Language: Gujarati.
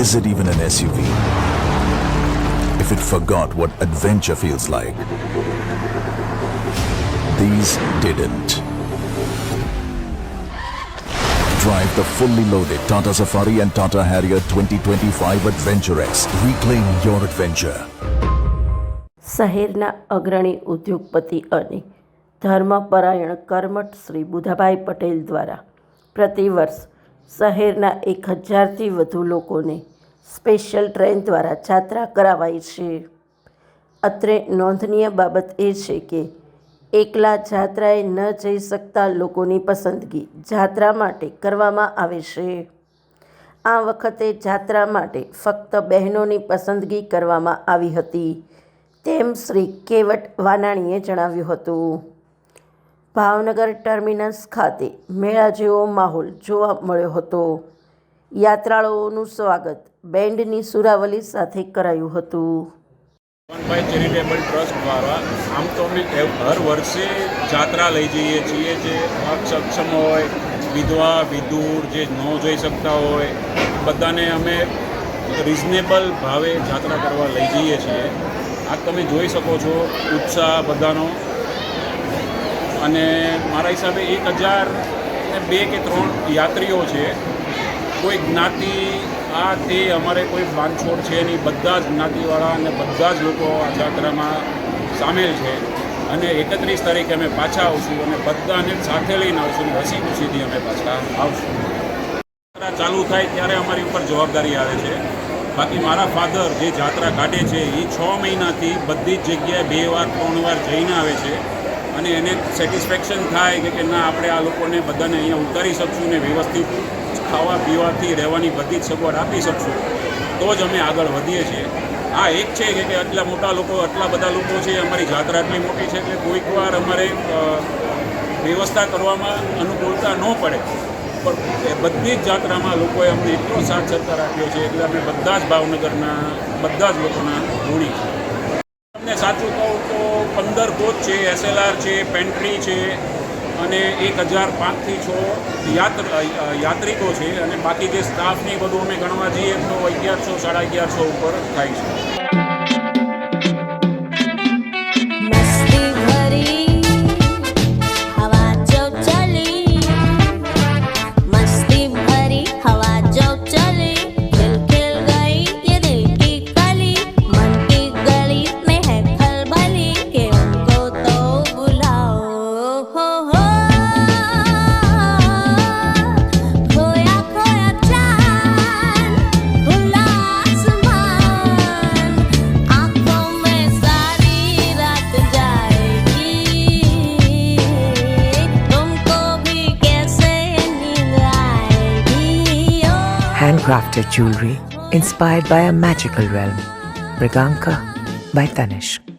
Is it even an SUV? If it forgot what adventure feels like. These didn't. Drive the fully loaded Tata Safari and Tata Harrier 2025 Adventure X. Reclaim your adventure. શહેરના અગ્રણી ઉદ્યોગપતિ અને ધર્મપરાયણ કર્મઠ શ્રી બુધાભાઈ પટેલ દ્વારા પ્રતિવર્ષ શહેરના એક હજારથી વધુ લોકોને સ્પેશિયલ ટ્રેન દ્વારા જાત્રા કરાવાય છે. અત્રે નોંધનીય બાબત એ છે કે એકલા જાત્રાએ ન જઈ શકતા લોકોની પસંદગી જાત્રા માટે કરવામાં આવે છે. આ વખતે જાત્રા માટે ફક્ત બહેનોની પસંદગી કરવામાં આવી હતી તેમ શ્રી કેવટ વાનાણીએ જણાવ્યું હતું. ભાવનગર ટર્મિનસ ખાતે મેળા જેવો માહોલ જોવા મળ્યો હતો. યાત્રાળુઓનું સ્વાગત બેન્ડની સુરાવલી સાથે કરાયું હતું. મોહનભાઈ ચેરિટેબલ ટ્રસ્ટ દ્વારા આમ તો અમે હર વર્ષે જાત્રા લઈ જઈએ છીએ જે સક્ષમ હોય, વિધવા, વિધુર જે ન જઈ શકતા હોય, બધાને અમે રિઝનેબલ ભાવે જાત્રા કરવા લઈ જઈએ છીએ. આ તમે જોઈ શકો છો ઉત્સાહ બધાનો. અને મારા હિસાબે એક હજાર ને બે કે ત્રણ યાત્રીઓ છે. કોઈ જ્ઞાતિ, આ તે અમારે કોઈ બાંધછોડ છે નહીં. બધા જ જ્ઞાતિવાળા અને બધા જ લોકો આ જાત્રામાં સામેલ છે. અને એકત્રીસ તારીખે અમે પાછા આવશું અને બધાને સાથે લઈને આવશું અને હસી ખુશીથી અમે પાછા આવશું. જાત્રા ચાલુ થાય ત્યારે અમારી ઉપર જવાબદારી આવે છે. બાકી મારા ફાધર જે જાત્રા કાઢે છે એ છ મહિનાથી બધી જ જગ્યાએ બે વાર, ત્રણ વાર જઈને આવે છે. અને એને સેટિસ્ફેક્શન થાય કે ના, આપણે આ લોકોને બધાને અહીંયા ઉતારી શકશું ને વ્યવસ્થિત ખાવા પીવાથી રહેવાની બધી જ સગવડ આપી શકશું. તો જ અમે આગળ વધીએ છીએ. આ એક છે કે આટલા મોટા લોકો, આટલા બધા લોકો છે, અમારી જાત્રા આટલી મોટી છે એટલે કોઈક વાર અમારે વ્યવસ્થા કરવામાં અનુકૂળતા ન પડે. પણ એ બધી જ જાત્રામાં લોકોએ અમને એટલો સાથ સહકાર આપ્યો છે એટલે અમે બધા જ ભાવનગરના, બધા જ લોકોના ઋણી છે તમને સાચું કહું તો પંદર કોચ છે એસએલઆર છે પેન્ટ્રી છે અને એક હજાર પાંચથી છ યાત્ર યાત્રિકો છે અને બાકી જે સ્ટાફની બધું અમે ગણવા જઈએ તો અગિયારસો, સાડા અગિયારસો ઉપર થાય છે. Handcrafted jewelry inspired by a magical realm. Briganka by Tanishq.